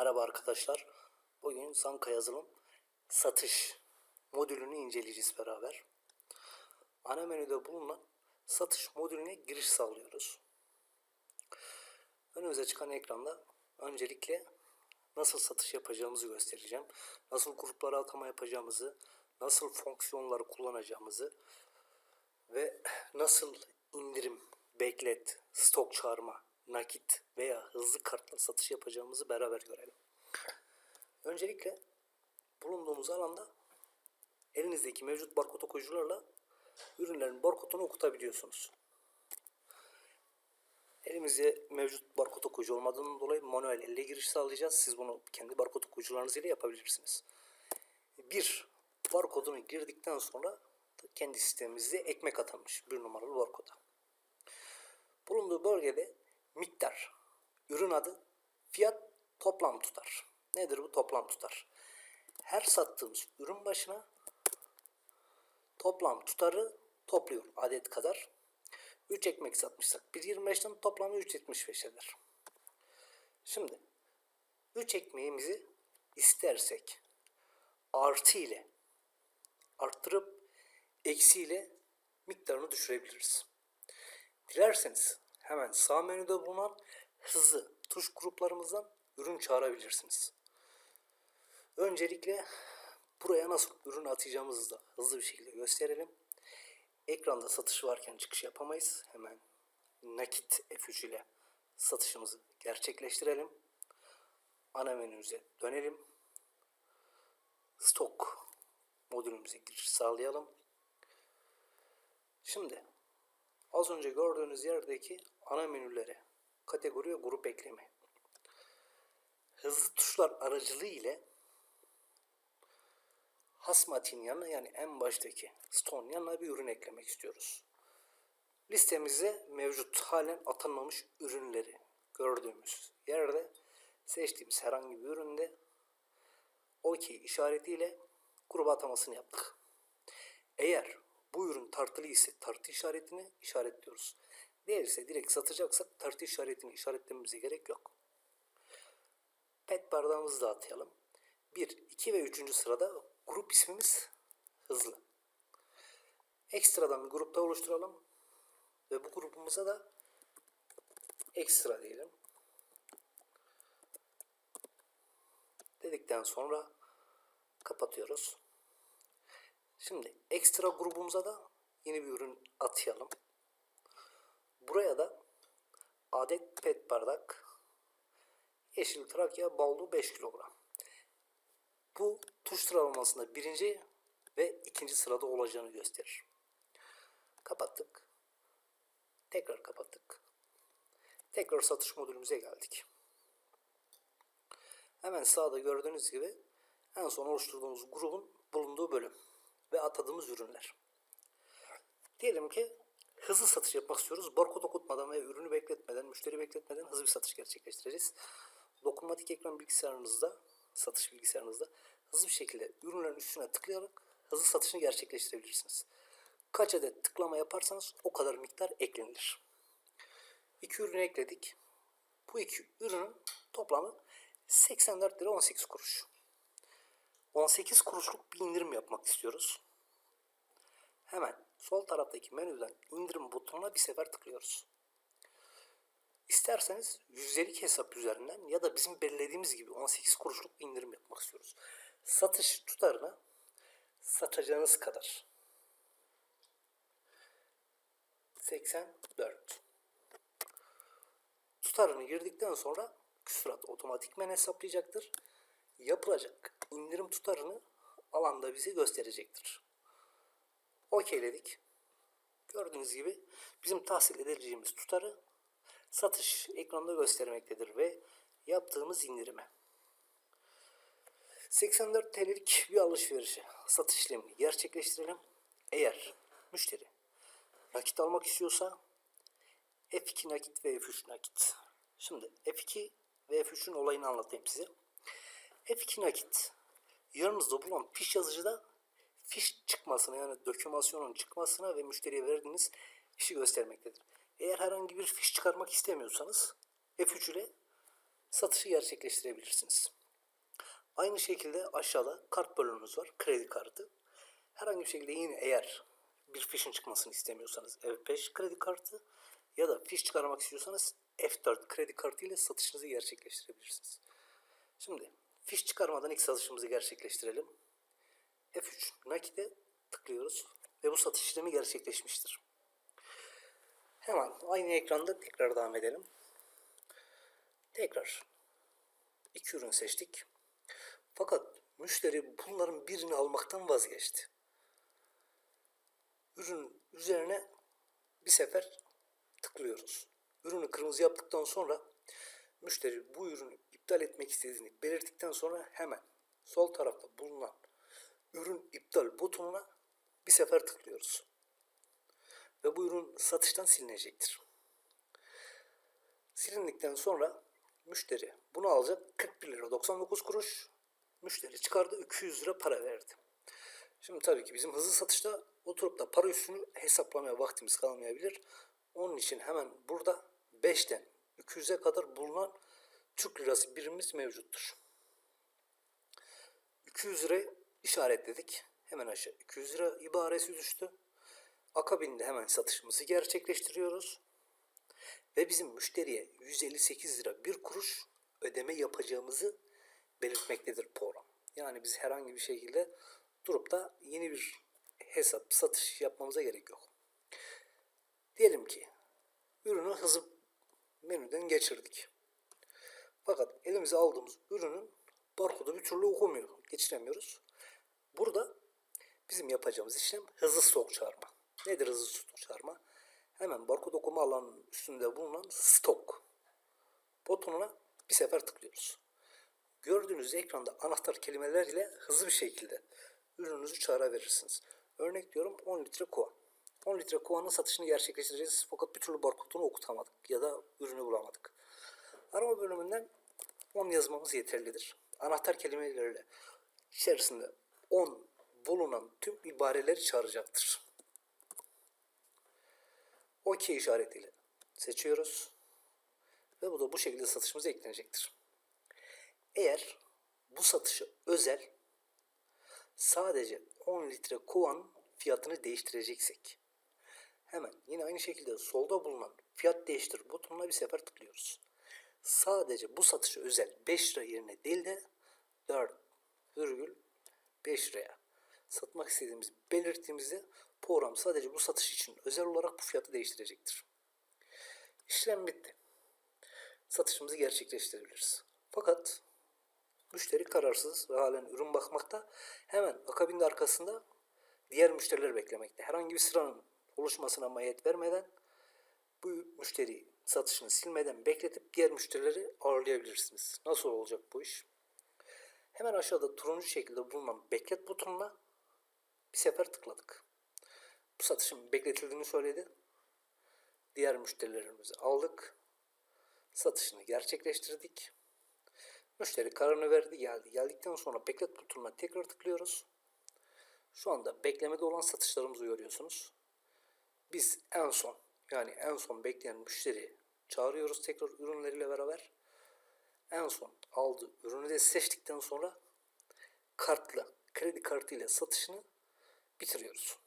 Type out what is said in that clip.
Merhaba arkadaşlar. Bugün Sanka yazılım satış modülünü inceleyeceğiz beraber. Ana menüde bulunan satış modülüne giriş sağlıyoruz. Önümüze çıkan ekranda öncelikle nasıl satış yapacağımızı göstereceğim. Nasıl gruplara atama yapacağımızı, nasıl fonksiyonları kullanacağımızı ve nasıl indirim, beklet, stok çağırma, nakit veya hızlı kartla satış yapacağımızı beraber görelim. Öncelikle bulunduğumuz alanda elinizdeki mevcut barkod okuyucularla ürünlerin barkodunu okutabiliyorsunuz. Elimizde mevcut barkod okuyucu olmadığından dolayı manuel elle giriş sağlayacağız. Siz bunu kendi barkod okuyucularınız ile yapabilirsiniz. Bir, barkodunu girdikten sonra kendi sistemimizde ekmek atanmış bir numaralı barkoda. Bulunduğu bölgede miktar, ürün adı, fiyat, toplam tutar. Nedir bu toplam tutar? Her sattığımız ürün başına toplam tutarı topluyor adet kadar. 3 ekmek satmışsak 1.25'ten toplamı 3.75 eder. Şimdi 3 ekmeğimizi istersek artı ile arttırıp eksi ile miktarını düşürebiliriz. Dilerseniz hemen sağ menüde bulunan hızlı tuş gruplarımızdan ürün çağırabilirsiniz. Öncelikle buraya nasıl ürün atacağımızı da hızlı bir şekilde gösterelim. Ekranda satış varken çıkış yapamayız. Hemen nakit F3 ile satışımızı gerçekleştirelim. Ana menümüze dönelim. Stok modülümüze giriş sağlayalım. Şimdi az önce gördüğünüz yerdeki ana menülere kategori ve grup ekleme hızlı tuşlar aracılığı ile hasmatin yanına yani en baştaki stone yanına bir ürün eklemek istiyoruz. Listemize mevcut halen atanmamış ürünleri gördüğümüz yerde seçtiğimiz herhangi bir üründe OK işaretiyle gruba atamasını yaptık. Eğer bu ürün tartılı ise tartı işaretini işaretliyoruz. Değilse direkt satacaksak tartı işaretini işaretlememize gerek yok. Pet bardağımızı da atayalım. 1, 2 ve 3. sırada grup ismimiz hızlı. Ekstradan bir grupta oluşturalım. Ve bu grubumuza da ekstra diyelim. Dedikten sonra kapatıyoruz. Şimdi ekstra grubumuza da yeni bir ürün atayalım. Buraya da adet pet bardak yeşil trakya baldu 5 kilogram. Bu tuş sıralamasında birinci ve ikinci sırada olacağını gösterir. Kapattık. Tekrar kapattık. Tekrar satış modülümüze geldik. Hemen sağda gördüğünüz gibi en son oluşturduğumuz grubun bulunduğu bölüm ve atadığımız ürünler. Diyelim ki hızlı satış yapmak istiyoruz. Barkod okutmadan ve ürünü bekletmeden, müşteri bekletmeden hızlı bir satış gerçekleştireceğiz. Dokunmatik ekran bilgisayarınızda, satış bilgisayarınızda hızlı bir şekilde ürünlerin üstüne tıklayarak hızlı satışını gerçekleştirebilirsiniz. Kaç adet tıklama yaparsanız o kadar miktar eklenilir. İki ürünü ekledik. Bu iki ürünün toplamı 84 lira 18 kuruş. 18 kuruşluk bir indirim yapmak istiyoruz. Hemen sol taraftaki menüden indirim butonuna bir sefer tıklıyoruz. İsterseniz yüzdelik hesap üzerinden ya da bizim belirlediğimiz gibi 18 kuruşluk bir indirim yapmak istiyoruz. Satış tutarına satacağınız kadar 84 tutarını girdikten sonra küsurat otomatikmen hesaplayacaktır. Yapılacak indirim tutarını alanda bize gösterecektir. Okeyledik. Gördüğünüz gibi bizim tahsil edeceğimiz tutarı satış ekranda göstermektedir ve yaptığımız indirime. 84 TL'lik bir alışverişi satış işlemini gerçekleştirelim. Eğer müşteri nakit almak istiyorsa F2 nakit ve F3 nakit. Şimdi F2 ve F3'ün olayını anlatayım size. F2 nakit yanınızda bulunan fiş yazıcıda fiş çıkmasına yani dokümasyonun çıkmasına ve müşteriye verdiğiniz işi göstermektedir. Eğer herhangi bir fiş çıkarmak istemiyorsanız F3 ile satışı gerçekleştirebilirsiniz. Aynı şekilde aşağıda kart bölümümüz var. Kredi kartı. Herhangi bir şekilde yine eğer bir fişin çıkmasını istemiyorsanız F5 kredi kartı ya da fiş çıkarmak istiyorsanız F4 kredi kartı ile satışınızı gerçekleştirebilirsiniz. Şimdi fiş çıkarmadan ilk satışımızı gerçekleştirelim. F3 nakite tıklıyoruz ve bu satış işlemi gerçekleşmiştir. Hemen aynı ekranda tekrar devam edelim. Tekrar iki ürün seçtik. Fakat müşteri bunların birini almaktan vazgeçti. Ürün üzerine bir sefer tıklıyoruz. Ürünü kırmızı yaptıktan sonra müşteri bu ürünü iptal etmek istediğini belirttikten sonra hemen sol tarafta bulunan ürün iptal butonuna bir sefer tıklıyoruz. Ve bu ürün satıştan silinecektir. Silindikten sonra müşteri bunu alacak 41 lira 99 kuruş. Müşteri çıkardı 200 lira para verdi. Şimdi tabii ki bizim hızlı satışta oturup da para üstünü hesaplamaya vaktimiz kalmayabilir. Onun için hemen burada 5'ten 200'e kadar bulunan Türk lirası birimimiz mevcuttur. 200 lirayı işaretledik. Hemen aşağı 200 lira ibaresi düştü. Akabinde hemen satışımızı gerçekleştiriyoruz. Ve bizim müşteriye 158 lira bir kuruş ödeme yapacağımızı belirtmektedir program. Yani biz herhangi bir şekilde durup da yeni bir hesap satış yapmamıza gerek yok. Diyelim ki ürünü hızlı menüden geçirdik. Fakat elimize aldığımız ürünün barkodu bir türlü okumuyor. Geçiremiyoruz. Burada bizim yapacağımız işlem hızlı stok çağırma. Nedir hızlı stok çağırma? Hemen barkod okuma alanının üstünde bulunan stok butonuna bir sefer tıklıyoruz. Gördüğünüz ekranda anahtar kelimeler ile hızlı bir şekilde ürününüzü çağırabilirsiniz. Örnek diyorum 10 litre kova. 10 litre kovanın satışını gerçekleştireceğiz fakat bir türlü barkodunu okutamadık ya da ürünü bulamadık. Arama bölümünden 10 yazmamız yeterlidir. Anahtar kelimelerle içerisinde 10 bulunan tüm ibareleri çağıracaktır. OK işaretiyle seçiyoruz. Ve bu da bu şekilde satışımıza eklenecektir. Eğer bu satışı özel sadece 10 litre kovanın fiyatını değiştireceksek hemen yine aynı şekilde solda bulunan fiyat değiştir butonuna bir sefer tıklıyoruz. Sadece bu satışa özel 5 lira yerine değil de 4,5 liraya satmak istediğimizi belirttiğimizde program sadece bu satış için özel olarak bu fiyatı değiştirecektir. İşlem bitti. Satışımızı gerçekleştirebiliriz. Fakat müşteri kararsız ve halen ürün bakmakta. Hemen akabinde arkasında diğer müşteriler beklemekte. Herhangi bir sıranın oluşmasına mayet vermeden bu müşteri satışını silmeden bekletip diğer müşterileri ağırlayabilirsiniz. Nasıl olacak bu iş? Hemen aşağıda turuncu şekilde bulunan beklet butonuna bir sefer tıkladık. Bu satışın bekletildiğini söyledi. Diğer müşterilerimizi aldık. Satışını gerçekleştirdik. Müşteri kararını verdi geldi. Geldikten sonra beklet butonuna tekrar tıklıyoruz. Şu anda beklemede olan satışlarımızı görüyorsunuz. Biz en son yani en son bekleyen müşteriyi çağırıyoruz tekrar ürünleriyle beraber. En son aldığı ürünü de seçtikten sonra kartla, kredi kartı ile satışını bitiriyoruz.